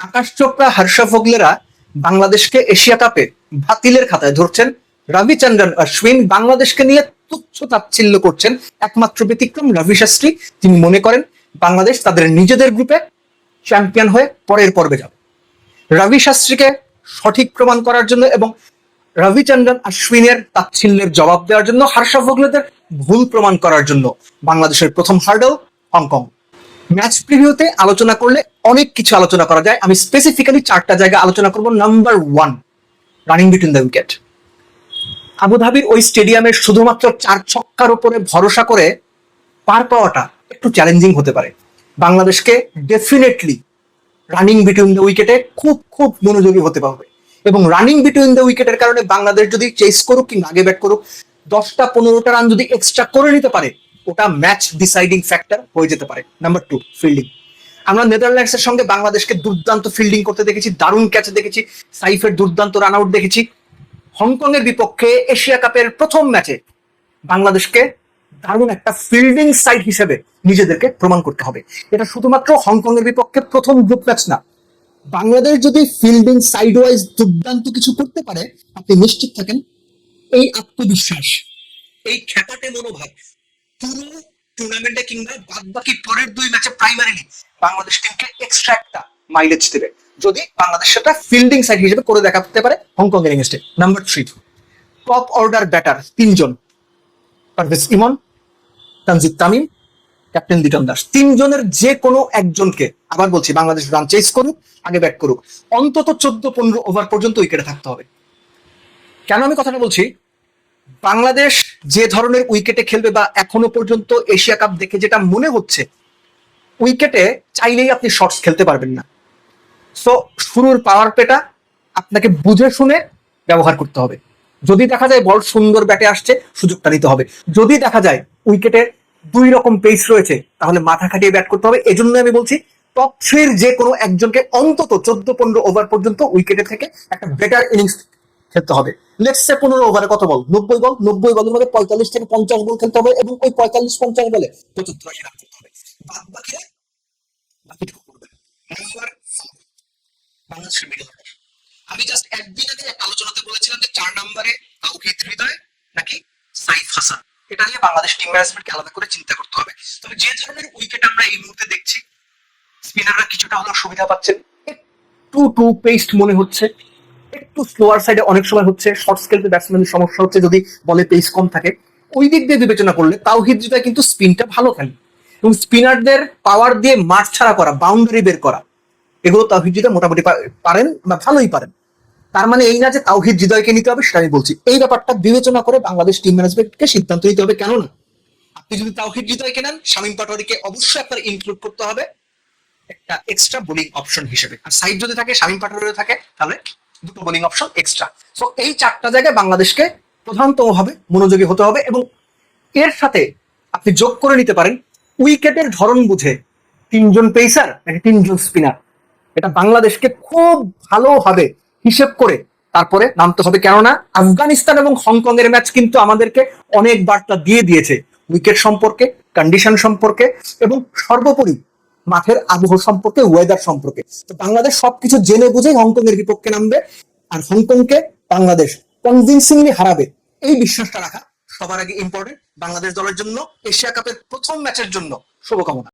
আকাশ চোপড়া হর্ষ ভোগলেরা বাংলাদেশকে এশিয়া কাপে বাতিলের খাতায় ধরছেন। রবিচন্দ্রন অশ্বিন বাংলাদেশকে নিয়ে তুচ্ছ তাচ্ছিল্য করছেন। একমাত্র ব্যতিক্রম রবি শাস্ত্রী, তিনি মনে করেন বাংলাদেশ তাদের নিজেদের গ্রুপে চ্যাম্পিয়ন হয়ে পরের পর্বে যাবে। রবি শাস্ত্রীকে সঠিক প্রমাণ করার জন্য এবং রবিচন্দ্রন অশ্বিনের তাচ্ছিল্যের জবাব দেওয়ার জন্য হর্ষ ভোগলেদের ভুল প্রমাণ করার জন্য বাংলাদেশের প্রথম হার্ডল হংকং। ম্যাচ প্রিভিউতে আলোচনা করলে অনেক কিছু আলোচনা করা যায়। আমি স্পেসিফিক্যালি চারটা জায়গা আলোচনা করব। Number one running between the wicket আবুধাবির ওই স্টেডিয়ামে শুধুমাত্র চার ছক্কার উপরে ভরসা করে পার পাওয়াটা একটু চ্যালেঞ্জিং হতে পারে। বাংলাদেশকে ডেফিনেটলি রানিং বিটুইন দ্য উইকেটে খুব খুব মনোযোগী হতে হবে। এবং রানিং বিটুইন দ্য উইকেটের কারণে বাংলাদেশ যদি চেস করুক কিংবা আগে ব্যাট করুক, দশটা পনেরোটা রান যদি এক্সট্রা করে নিতে পারে ওটা ম্যাচ ডিসাইডিং ফ্যাক্টর হয়ে যেতে পারে। নাম্বার টু ফিল্ডিং আমরা নেদারল্যান্ডস এর সঙ্গে বাংলাদেশকে দুর্দান্ত ফিল্ডিং করতে দেখেছি, দারুণ ক্যাচ দেখেছি, সাইফের দুর্দান্ত রান আউট দেখেছি। হংকং এর বিপক্ষে এশিয়া কাপের প্রথম ম্যাচে বাংলাদেশকে দারুণ একটা ফিল্ডিং সাইড হিসেবে নিজেদেরকে প্রমাণ করতে হবে। এটা শুধুমাত্র হংকং এর বিপক্ষে প্রথম গ্রুপ ম্যাচ না। বাংলাদেশ যদি ফিল্ডিং সাইড ওয়াইজ দুর্দান্ত কিছু করতে পারে, আপনি নিশ্চিত থাকেন এই আত্মবিশ্বাস, এই খ্যাপাটে মনোভাব পুরো টুর্নামেন্টে কিংবা বাদ বাকি পরের দুই ম্যাচে প্রাইমারিলি বাংলাদেশ টিমকে এক্সট্রা একটা মাইলেজ দেবে। যদি বাংলাদেশ সেটা ফিল্ডিং সাইড হিসেবে করে দেখাতে পারে হংকং এর এগেনস্টে number three top order batter তিনজন। পারভেজ ইমন তানজিদ তামিম ক্যাপ্টেন লিটন দাস তিনজনের যে কোনো একজনকে, আবার বলছি, বাংলাদেশ রান চেস করুক, আগে ব্যাট করুক। অন্তত চোদ্দ, পনেরো ওভার পর্যন্ত উইকেটে থাকতে হবে। কেন আমি কথাটা বলছি? বাংলাদেশ যে ধরনের উইকেটে খেলবে বা এখনও পর্যন্ত এশিয়া কাপ দেখে যেটা মনে হচ্ছে, উইকেটে চাইলেই আপনি শর্টস খেলতে পারবেন না। সো শুরুর পাওয়ার পেটা আপনাকে বুঝে শুনে ব্যবহার করতে হবে। যদি দেখা যায় বল সুন্দর ব্যাটে আসছে, সুযোগটা নিতে হবে। যদি দেখা যায় উইকেটে দুই রকম পেস রয়েছে, তাহলে মাথা খাটিয়ে ব্যাট করতে হবে। এজন্য আমি বলছি টপ থ্রির যে কোনো একজনকে অন্তত চোদ্দ, পনেরো ওভার পর্যন্ত উইকেটে থেকে একটা বেটার ইনিংস খেলতে হবে। লেটস সে পনেরো ওভারে কত বল? নব্বই বল? নব্বই বলের মধ্যে পঁয়তাল্লিশ থেকে পঞ্চাশ বল খেলতে হবে এবং ওই পঁয়তাল্লিশ পঞ্চাশ বলে রান করতে হবে। বাদ মিডল আমি জাস্ট একদিন আগে একটা আলোচনাতে বলেছিলাম যে চার নম্বরে তাওহিদ হৃদয় নাকি সাইফ হাসান? এটা নিয়ে বাংলাদেশ টিম ম্যানেজমেন্টকে আলাদা করে চিন্তা করতে হবে। তবে যে ধরনের উইকেট আমরা এই মুহূর্তে দেখছি স্পিনাররা কিছুটা হলেও সুবিধা পাচ্ছেন। একটু টু পেস্ট মনে হচ্ছে। একটু স্লোয়ার সাইডে অনেক সময় হচ্ছে শর্ট খেলতে ব্যাটসম্যানের সমস্যা হচ্ছে যদি বলে পেস কম থাকে। ওই দিক দিয়ে বিবেচনা করলে তাওহিদ হৃদয় কিন্তু স্পিনটা ভালো খেলে। এবং স্পিনারদের পাওয়ার দিয়ে মাঠ ছাড়া করা বাউন্ডারি বের করা, এগুলো তাওহিদ হৃদয় মোটামুটি পারেন বা ভালোই পারেন। তার মানে এই না যে তাওহিদ হৃদয়কে নিতে হবে সেটা আমি বলছি। এই ব্যাপারটা বিবেচনা করে বাংলাদেশ টিম ম্যানেজমেন্টকে সিদ্ধান্ত নিতে হবে কেন না আপনি যদি তাওহিদ হৃদয়কে নেন, শামীম পাটোয়ারিকে অবশ্যই আপনার ইনক্লুড করতে হবে একটা এক্সট্রা বোলিং অপশন হিসেবে। আর সাইড যদি থাকে, শামীম পাটোয়ারিও থাকে, তাহলে দুটো বোলিং অপশন এক্সট্রা সো এই চারটা জায়গায় বাংলাদেশকে প্রধানতম ভাবে মনোযোগী হতে হবে এবং এর সাথে আপনি যোগ করে নিতে পারেন উইকেটের ধরন বুঝে তিনজন পেসার নাকি তিনজন স্পিনার এটা বাংলাদেশকে খুব ভালোভাবে হিসেব করে। তারপরে নামতে হবে কেননা, আফগানিস্তান এবং হংকং এর ম্যাচ কিন্তু আমাদেরকে অনেক বার্তা দিয়ে দিয়েছে। উইকেট সম্পর্কে কন্ডিশন সম্পর্কে এবং সর্বোপরি মাঠের আবহাওয়া সম্পর্কে ওয়েদার সম্পর্কে। তো বাংলাদেশ সবকিছু জেনে বুঝে হংকং এর বিপক্ষে নামবে, আর হংকংকে বাংলাদেশ কনভিনসিংলি হারাবে। এই বিশ্বাসটা রাখা সবার আগে ইম্পর্টেন্ট বাংলাদেশ দলের জন্য, এশিয়া কাপের প্রথম ম্যাচের জন্য। শুভকামনা।